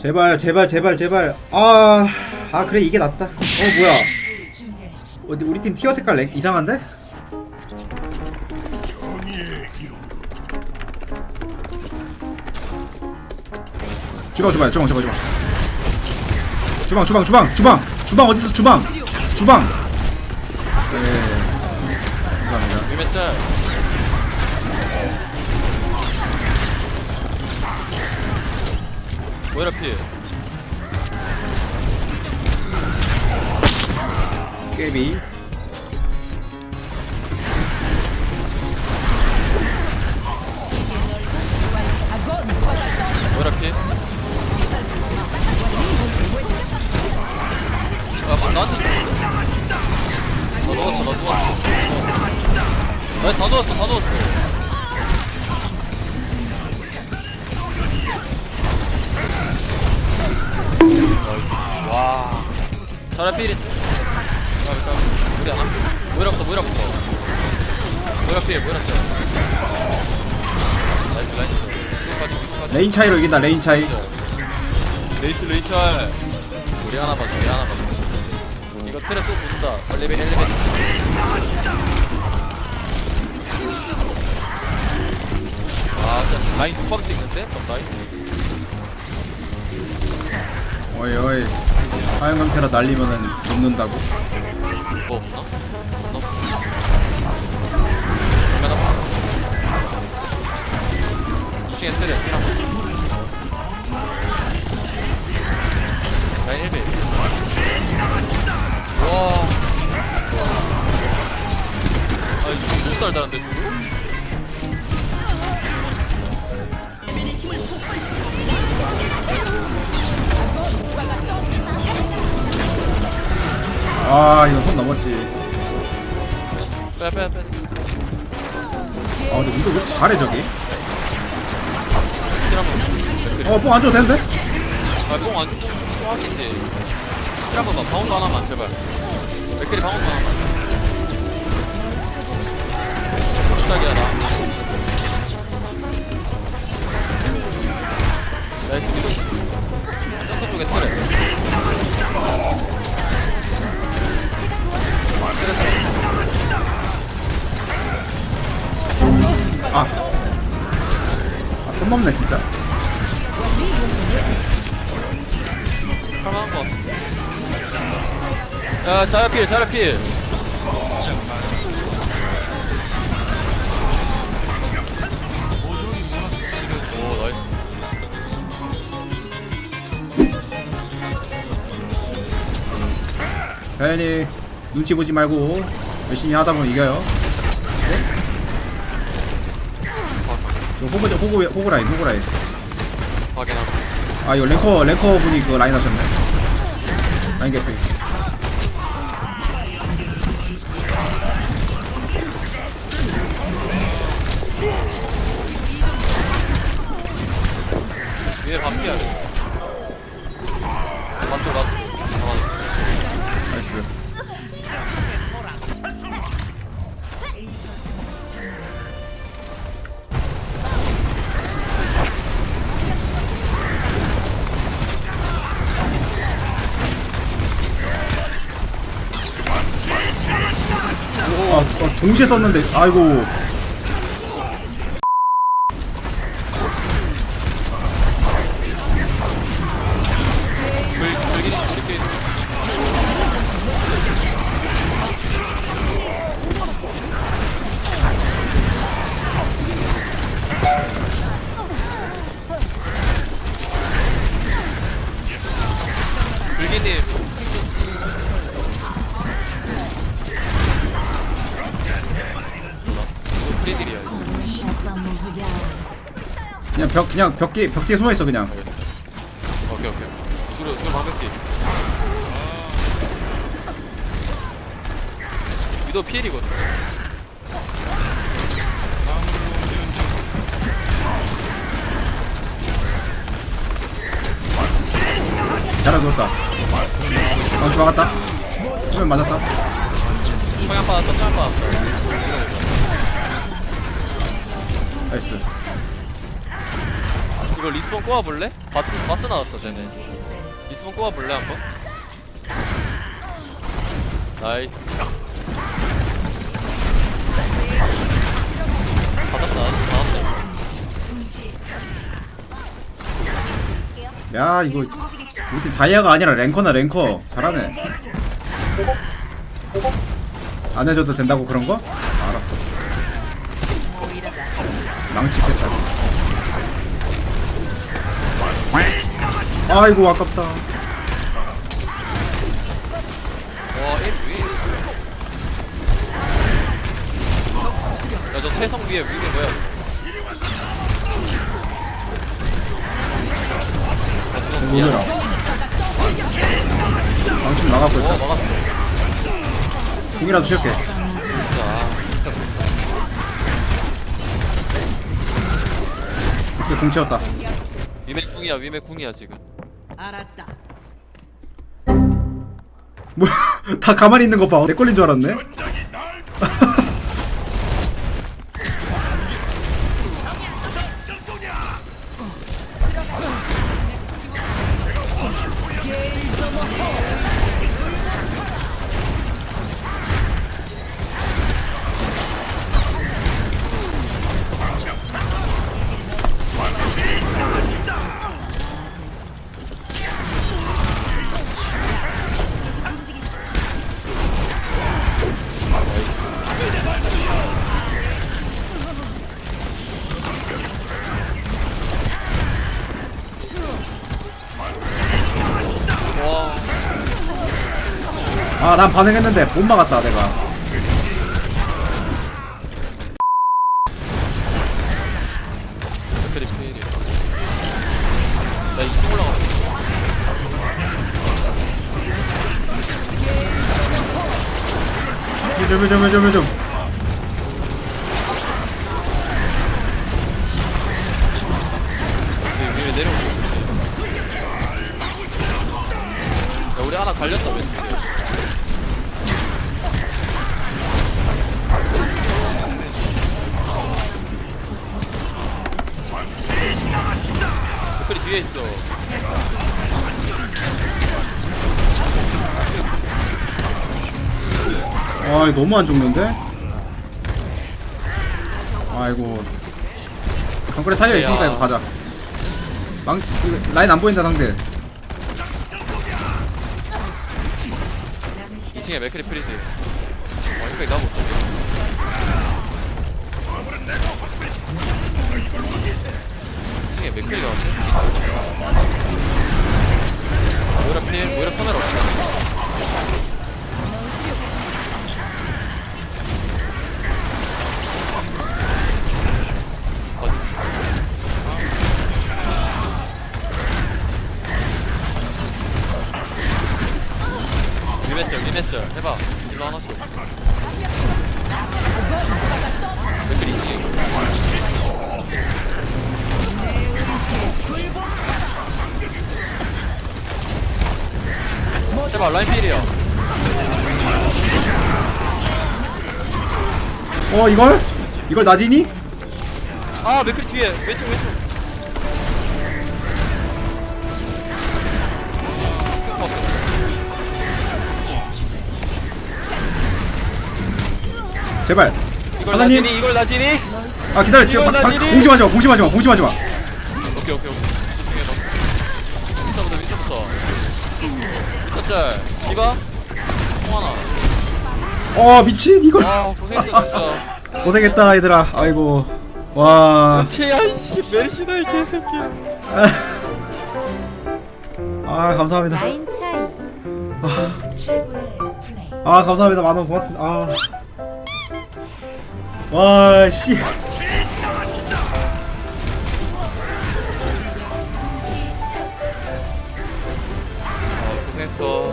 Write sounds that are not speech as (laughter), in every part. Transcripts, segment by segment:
제발 제발 제발 제발. 아, 아 그래 이게 낫다. 어 뭐야. 어디 우리 팀 티어 색깔 렉 이상한데? 주방 주방 주방 주방 주방. 주방 주방 주방 주방. 어디서 주방. 주방. 네. 감사합니다 뭐이라 피 깨비 뭐이라 피 야, 뭐, 나한테 죽는데? 나 누웠어, 나 누웠어. 나다 누웠어, 다 누웠어. 와. 까비, 까비. 우리 하나? 뭐이라부터, 뭐이라부터. 뭐이라 피해, 뭐이라 피해. 나이스, 나이스. 레인 차이로 이긴다 레인 차이 레이스 레이철 우리 하나 봐줘 우리 하나 봐줘 이거 트랩 또 붙는다 엘리베 엘리베 아 진짜 라인 두방 찍는데? 저 라인 어이 어이. 하얀 강태라 날리면은 죽는다고? 뭐 없나? 없나? 그러면 한 2층에 트랩 라인 1배. 와. 아, 이거 못 살다는데, 지금? 아 이거 손 넘었지 빼, 빼, 빼. 아 근데 이거 왜 이렇게 잘해 저기 킬 한번. 어뽕안 줘도 되는데? 아, 뽕 안, 뽕 하겠지. 킬한 번만, 방어도 하나만, 제발. 맥클이 방어도 하나만. 시작이야, 나. 야, 자야필, 자야필. 오, 나이스. 눈치 보지 말고 열심히 하다 보면 이겨요. 네? 이거 호구, 호구, 호구 라인, 호구 라인. 확인하고. 아, 이거 랭커, 랭커 분이 그 라인 하셨네. 라인 개피. 위에 반피야 돼. 맞죠, 맞. 아, 맞아. 나이스. 아, 어, 동시에 썼는데, 아이고. 그냥 벽, 그냥 벽 뒤에, 벽 뒤에 숨어 있어, 그냥. 위도 피해리거든 잘해줬다. 방치 막았다. 수면 맞았다. 성향 받았어 성향 받았어 나이스. 이거 리스폰 꼬아볼래? 바스 바스 나왔어 쟤네 리스폰 꼬아볼래 한번? 나이스 받았다. 받았다 야 이거 팀 다이아가 아니라 랭커나 랭커. 잘하네. 안 해줘도 된다고 그런 거? 알았어. 망치겠다. 아이고 아깝다 세성 위에 위에 뭐야 망치 나가고 어 있다. 막았어. 궁이라도 칠게. 진짜 아, 진짜 이렇게 궁 채웠다. 위메 궁이야 위메 궁이야 지금. 알았다. 뭐야? (laughs) 다 가만히 있는 거 봐 내 걸린 줄 알았네 와 아 난 반응했는데 못 막았다 내가. 그리 페일이 나 2층 올라가 해좀 해좀 해좀. 해좀 위에 내려오고 야 우리 하나 갈렸다 그리 뒤에 있어. 아 이거 너무 안 죽는데? 아이고. 정글에 살려 있으니까 야. 이거 가자. 망 이거 라인 안 보인다 상대. 2층에 맥크리 프리즈. 어 이거 나못 잡게 2층에 맥크리가 왔네 모이라 필 모이라 카메라 없어 제발 라인 필이야 어 이걸? 이걸 나지니? 아 맥크리 뒤에. 왼쪽 왼쪽. 제발. 이걸 하나님. 나지니? 이걸 나지니? 아 기다려. 지금 이걸 바- 바- 나지니? 공심하지마 공심하지마 공심하지마. 오케이 오케이 오케이 짤. 디바? 홍하나. 어 미친 이걸. 아 고생했어. 진짜 고생했다 얘들아. 아이고. 와. 은채야 이씨 메르시다 이 개새끼야. 아 감사합니다. 라인 차이. 최고의 플레이. 아 감사합니다. 만원 고맙습니다. 아. 아와씨 됐어.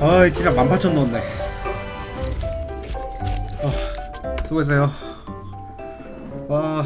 아이 티랑 18,000 넣었네. 아, 수고했어요. 아.